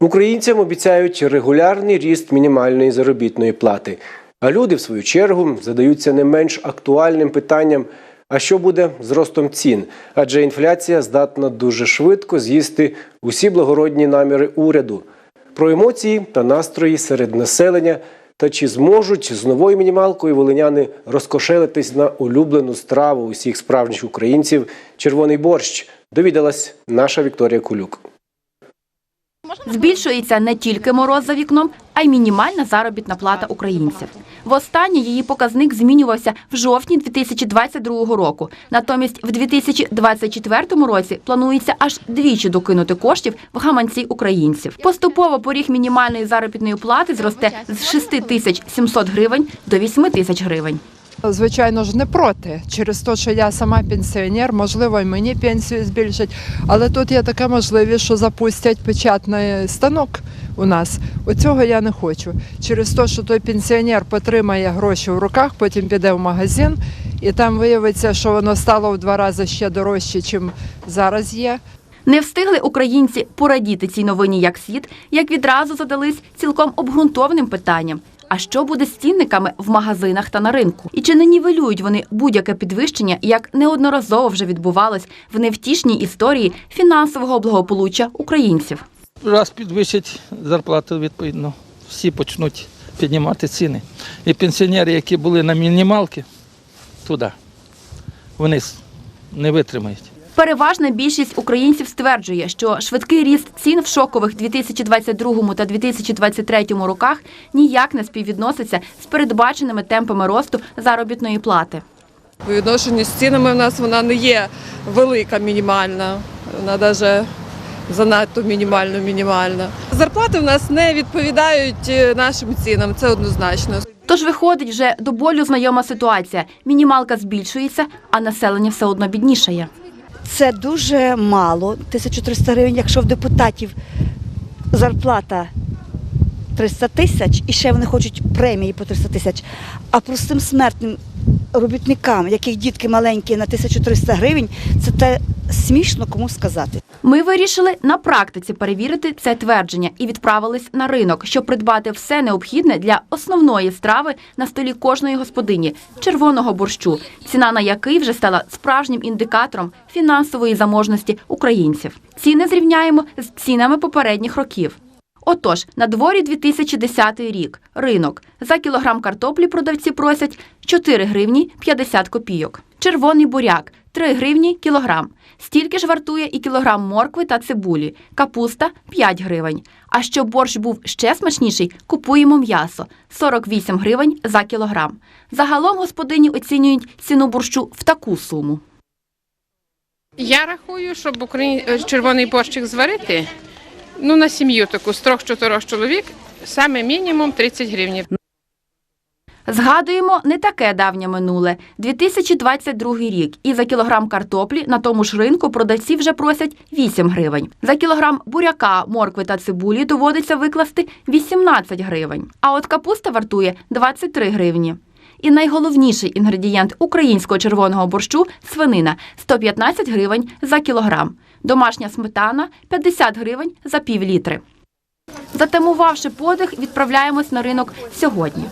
Українцям обіцяють регулярний ріст мінімальної заробітної плати. А люди, в свою чергу, задаються не менш актуальним питанням: а що буде з ростом цін? Адже інфляція здатна дуже швидко з'їсти усі благородні наміри уряду. Про емоції та настрої серед населення та чи зможуть з новою мінімалкою волиняни розкошелитись на улюблену страву усіх справжніх українців червоний борщ. Довідалась наша Вікторія Кулюк. Збільшується не тільки мороз за вікном, а й мінімальна заробітна плата українців. Востаннє її показник змінювався в жовтні 2022 року. Натомість в 2024 році планується аж двічі докинути коштів в гаманці українців. Поступово поріг мінімальної заробітної плати зросте з 6 тисяч 700 гривень до 8 тисяч гривень. Звичайно ж, не проти. Через те, що я сама пенсіонер, можливо, і мені пенсію збільшать. Але тут є така можливість, що запустять печатний станок у нас. Оцього я не хочу. Через те, що той пенсіонер потримає гроші в руках, потім піде в магазин, і там виявиться, що воно стало в два рази ще дорожче, ніж зараз є. Не встигли українці порадіти цій новині як слід, як відразу задались цілком обґрунтованим питанням. А що буде з цінниками в магазинах та на ринку? І чи не нівелюють вони будь-яке підвищення, як неодноразово вже відбувалось в невтішній історії фінансового благополуччя українців? раз підвищать зарплату, відповідно, всі почнуть піднімати ціни. І пенсіонери, які були на мінімалці, туди, вони не витримають. Переважна більшість українців стверджує, що швидкий ріст цін в шокових 2022 та 2023 роках ніяк не співвідноситься з передбаченими темпами росту заробітної плати. По відношенню з цінами в нас вона не є велика мінімальна, вона навіть занадто мінімально мінімальна. Зарплати в нас не відповідають е, нашим цінам, це однозначно. Тож виходить вже до болю знайома ситуація. Мінімалка збільшується, а населення все одно біднішає. Це дуже мало, 1300 гривень, якщо в депутатів зарплата 300 тисяч, і ще вони хочуть премії по 300 тисяч. А простим смертним робітникам, яких дітки маленькі на 1300 гривень, це те смішно кому сказати. Ми вирішили на практиці перевірити це твердження і відправились на ринок, щоб придбати все необхідне для основної страви на столі кожної господині червоного борщу, ціна на який вже стала справжнім індикатором фінансової заможності українців. Ціни зрівняємо з цінами попередніх років. Отож, на дворі 2010 рік. Ринок. За кілограм картоплі продавці просять 4 гривні 50 копійок. Червоний буряк 3 гривні кілограм. Стільки ж вартує і кілограм моркви та цибулі. Капуста 5 гривень. А щоб борщ був ще смачніший, купуємо м'ясо 48 гривень за кілограм. Загалом господині оцінюють ціну борщу в таку суму. Я рахую, щоб е, червоний борщик зварити, ну на сім'ю таку з трьох-чотирьох чоловік, саме мінімум 30 гривень. Згадуємо не таке давнє минуле 2022 рік. І за кілограм картоплі на тому ж ринку продавці вже просять 8 гривень. За кілограм буряка, моркви та цибулі доводиться викласти 18 гривень. А от капуста вартує 23 гривні. І найголовніший інгредієнт українського червоного борщу свинина 115 гривень за кілограм. Домашня сметана 50 гривень за пів літри. Затамувавши подих, відправляємось на ринок сьогодні.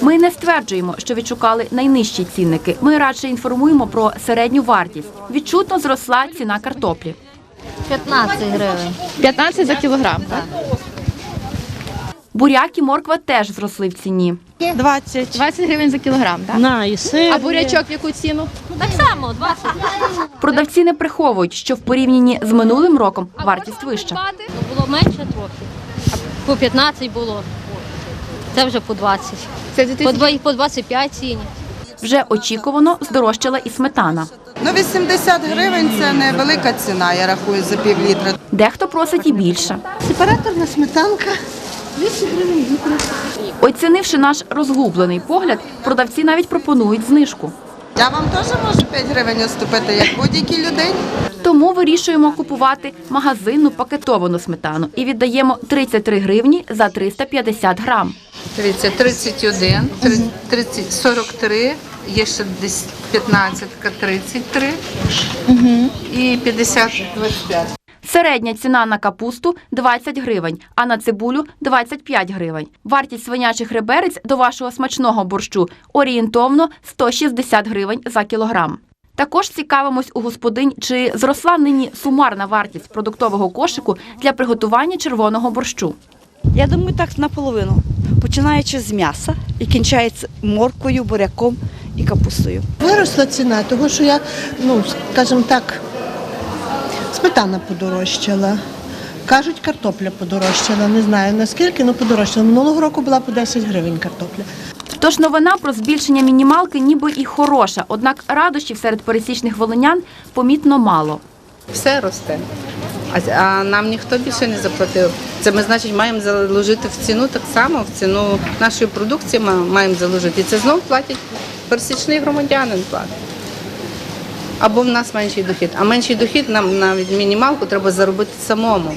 Ми не стверджуємо, що відшукали найнижчі цінники. Ми радше інформуємо про середню вартість. Відчутно зросла ціна картоплі. 15 гривень. 15 за кілограм. Так? Буряк і морква теж зросли в ціні. 20. 20 гривень за кілограм, так? На, і сир. А бурячок в яку ціну? Так само, 20. Продавці не приховують, що в порівнянні з минулим роком вартість вища. Було менше трохи. По 15 було. Це вже по 20. Це По, 2, по 25 ціні. Вже очікувано здорожчала і сметана. Ну, 80 гривень це невелика ціна, я рахую, за пів літра. Дехто просить і більше. Сепараторна сметанка. Оцінивши наш розгублений погляд, продавці навіть пропонують знижку. Я вам теж можу 5 гривень уступити, як будь-якій людині. Тому вирішуємо купувати магазинну пакетовану сметану і віддаємо 33 гривні за 350 грам. Дивіться, 31, 30, 43, є ще десь 15, 33 і 50, 25. Середня ціна на капусту 20 гривень, а на цибулю 25 гривень. Вартість свинячих реберець до вашого смачного борщу орієнтовно 160 гривень за кілограм. Також цікавимось у господинь, чи зросла нині сумарна вартість продуктового кошику для приготування червоного борщу. Я думаю, так наполовину. Починаючи з м'яса і кінчається морквою, буряком і капустою. Виросла ціна, тому що я, ну, скажімо так, сметана подорожчала. Кажуть, картопля подорожчала. Не знаю наскільки, але подорожчала. Минулого року була по 10 гривень картопля. Тож новина про збільшення мінімалки ніби і хороша, однак радощів серед пересічних волинян помітно мало. Все росте. А, нам ніхто більше не заплатив. Це ми, значить, маємо заложити в ціну так само, в ціну нашої продукції ма- маємо заложити. І це знову платять пересічний громадянин платить. Або в нас менший дохід. А менший дохід нам навіть мінімалку треба заробити самому.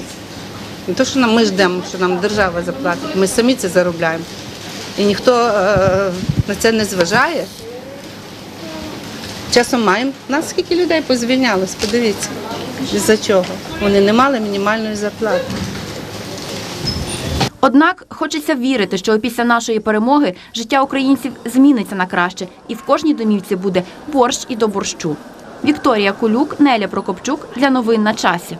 Не то, що нам ми ждемо, що нам держава заплатить. Ми самі це заробляємо. І ніхто е, на це не зважає. Часом маємо. Нас скільки людей позвільнялось, подивіться. За чого? Вони не мали мінімальної зарплати. Однак хочеться вірити, що після нашої перемоги життя українців зміниться на краще, і в кожній домівці буде борщ і до борщу. Вікторія Кулюк, Неля Прокопчук для новин на часі.